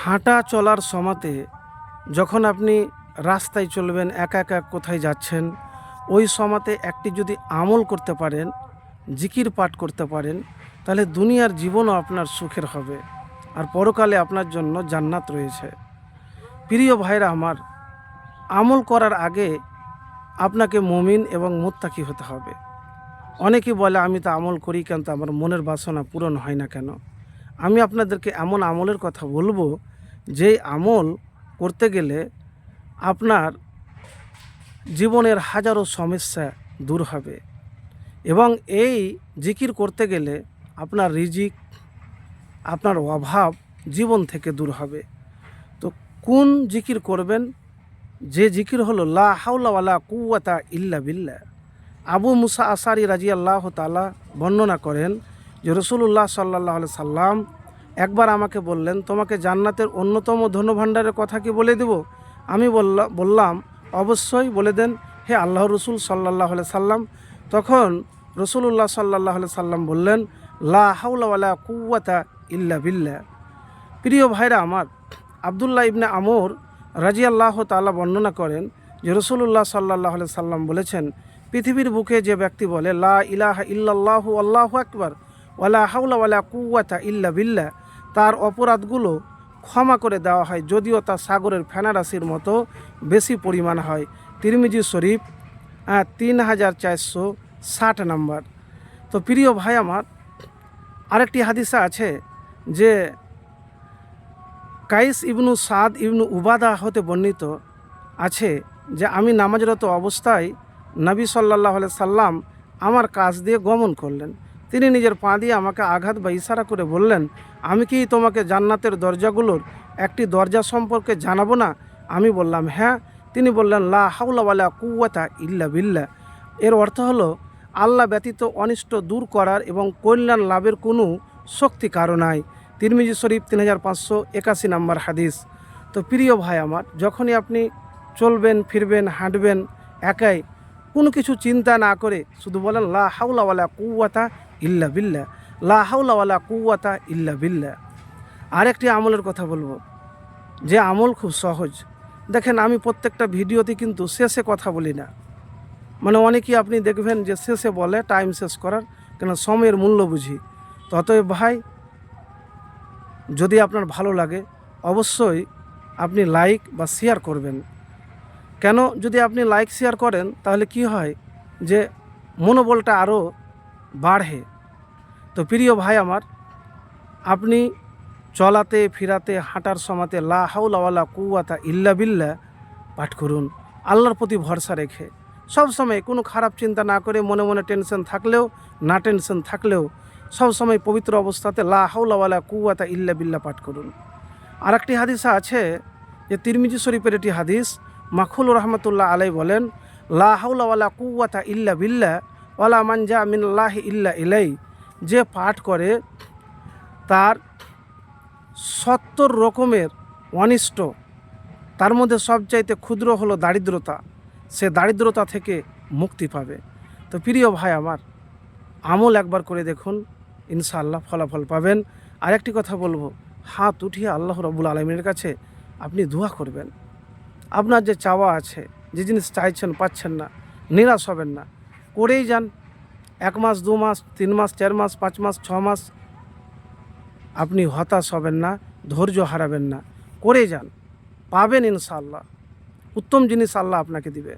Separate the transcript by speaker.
Speaker 1: হাঁটা চলার সমাতে যখন আপনি রাস্তায় চলবেন, একা একা কোথায় যাচ্ছেন, ওই সমাতে একটি যদি আমল করতে পারেন, জিকির পাঠ করতে পারেন, তাহলে দুনিয়ার জীবনও আপনার সুখের হবে আর পরকালে আপনার জন্য জান্নাত রয়েছে। প্রিয় ভাইরা আমার, আমল করার আগে আপনাকে মমিন এবং মোত্তাকি হতে হবে। অনেকে বলে, আমি তো আমল করি কেন? তো আমার মনের বাসনা পূরণ হয় না কেন? আমি আপনাদেরকে এমন আমলের কথা বলব যে আমল করতে গেলে আপনার জীবনের হাজারো সমস্যা দূর হবে। এবং এই জিকির করতে গেলে আপনার রিজিক, আপনার অভাব জীবন থেকে দূর হবে। তো কোন জিকির করবেন? যে জিকির হলো, লা হাওলা ওয়ালা কুয়াতা ইল্লা বিল্লা আবু মুসা আসারি রাজি আল্লাহ তালা বর্ণনা করেন যে রসুল্লাহ সাল্লাহ সাল্লাম একবার আমাকে বললেন, তোমাকে জান্নাতের অন্যতম ধনভাণ্ডারের কথা কি বলে দেব? আমি বললাম বললাম, অবশ্যই বলে দেন, হে আল্লাহ রসুল সাল্লাহ সাল্লাম। তখন রসুল্লাহ সাল্লাহ সাল্লাম বললেন, লা কুয়াতা ইল্লা বিল্লা প্রিয় ভাইরা আমার, আবদুল্লাহ ইবনে আমর রাজি আল্লাহ তালা বর্ণনা করেন যে রসুল্লাহ সাল্লাহ সাল্লাম বলেছেন, পৃথিবীর বুকে যে ব্যক্তি বলে, লা ইলাহা ইল্লাল্লাহু আল্লাহু আকবার ওয়ালা হাউলা ওয়ালা কুয়াতা ইল্লা বিল্লা তার অপরাধগুলো ক্ষমা করে দেওয়া হয়, যদিও তা সাগরের ফেনারাশির মতো বেশি পরিমাণ হয়। তিরমিজি শরীফ তিন হাজার চারশো ষাট নম্বর। তো প্রিয় ভাই আমার, আরেকটি হাদিসা আছে যে কাইস ইবনু সাদ ইবনু উবাদা হতে বর্ণিত আছে যে, আমি নামাজরত অবস্থায় নবী সাল্লাহ সাল্লাম আমার কাজ দিয়ে গমন করলেন। তিনি নিজের পা দিয়ে আমাকে আঘাত বা ইশারা করে বললেন, আমি কি তোমাকে জান্নাতের দরজাগুলোর একটি দরজা সম্পর্কে জানাব না? আমি বললাম হ্যাঁ। তিনি বললেন, লা হাউলাওয়ালা কুয়াতা ইল্লা বিল্লা এর অর্থ হলো, আল্লাহ ব্যতীত অনিষ্ট দূর করার এবং কল্যাণ লাভের কোনো শক্তি কারও নাই। তিরমিজি শরীফ তিন হাজার পাঁচশো একাশি নাম্বার হাদিস। তো প্রিয় ভাই আমার, যখনই আপনি চলবেন, ফিরবেন, হাঁটবেন একাই, কোনো কিছু চিন্তা না করে শুধু বলেন, লা হাউলাওয়ালা কুয়াতা ইল্লা বিল্লা, লা হাউলাওয়ালা কুয়াতা ইল্লা বিল্লা। আরেকটি আমলের কথা বলব, যে আমল খুব সহজ। দেখেন, আমি প্রত্যেকটা ভিডিওতে কিন্তু শেষে কথা বলি না। মানে অনেকেই আপনি দেখবেন যে শেষে বলে টাইম শেষ করার, কেন সময়ের মূল্য বুঝি। অতএব ভাই, যদি আপনার ভালো লাগে, অবশ্যই আপনি লাইক বা শেয়ার করবেন। কেন? যদি আপনি লাইক শেয়ার করেন, তাহলে কি হয় যে মনোবলটা আরও বাড়ে। তো প্রিয় ভাই আমার, আপনি চলাতে, ফিরাতে, হাঁটার সমাতে লা হাউলাওয়ালা কুয়াতা ইল্লা বিল্লা পাঠ করুন। আল্লাহর প্রতি ভরসা রেখে। সব সময় কোনো খারাপ চিন্তা না করে মনে মনে টেনশন থাকলেও, না টেনশন থাকলেও সব সময় পবিত্র অবস্থাতে লা হাউলাওয়ালা কুয়াতা ইল্লা বিল্লা পাঠ করুন। আর একটি হাদিসা আছে যে তিরমিজি শরীফের একটি হাদিস, মাখুল রহমতুল্লাহ আলাই বলেন, লা হাউলাওয়ালা কুয়াতা ইল্লা বিল্লা ওয়ালা মানজা মিনাল্লাহ ইল্লা ইলাই যে পাঠ করে তার সত্তর রকমের অনিষ্ট। তার মধ্যে সবচাইতে ক্ষুদ্র হলো দারিদ্রতা। সে দারিদ্রতা থেকে মুক্তি পাবে। তো প্রিয় ভাই আমার, আমল একবার করে দেখুন, ইনশাআল্লাহ ফলাফল পাবেন। আরেকটি কথা বলব, হাত উঠিয়ে আল্লাহ রবুল আলমীর কাছে আপনি দোয়া করবেন। আপনার যে চাওয়া আছে, যে জিনিস চাইছেন পাচ্ছেন না, নিরাশ হবেন না। করেই যান এক মাস, দু মাস, তিন মাস, চার মাস, পাঁচ মাস, ছ মাস আপনি হতাশ হবেন না, ধৈর্য হারাবেন না। করে যান, পাবেন ইনশাল্লাহ উত্তম জিনিস আল্লাহ আপনাকে দিবে।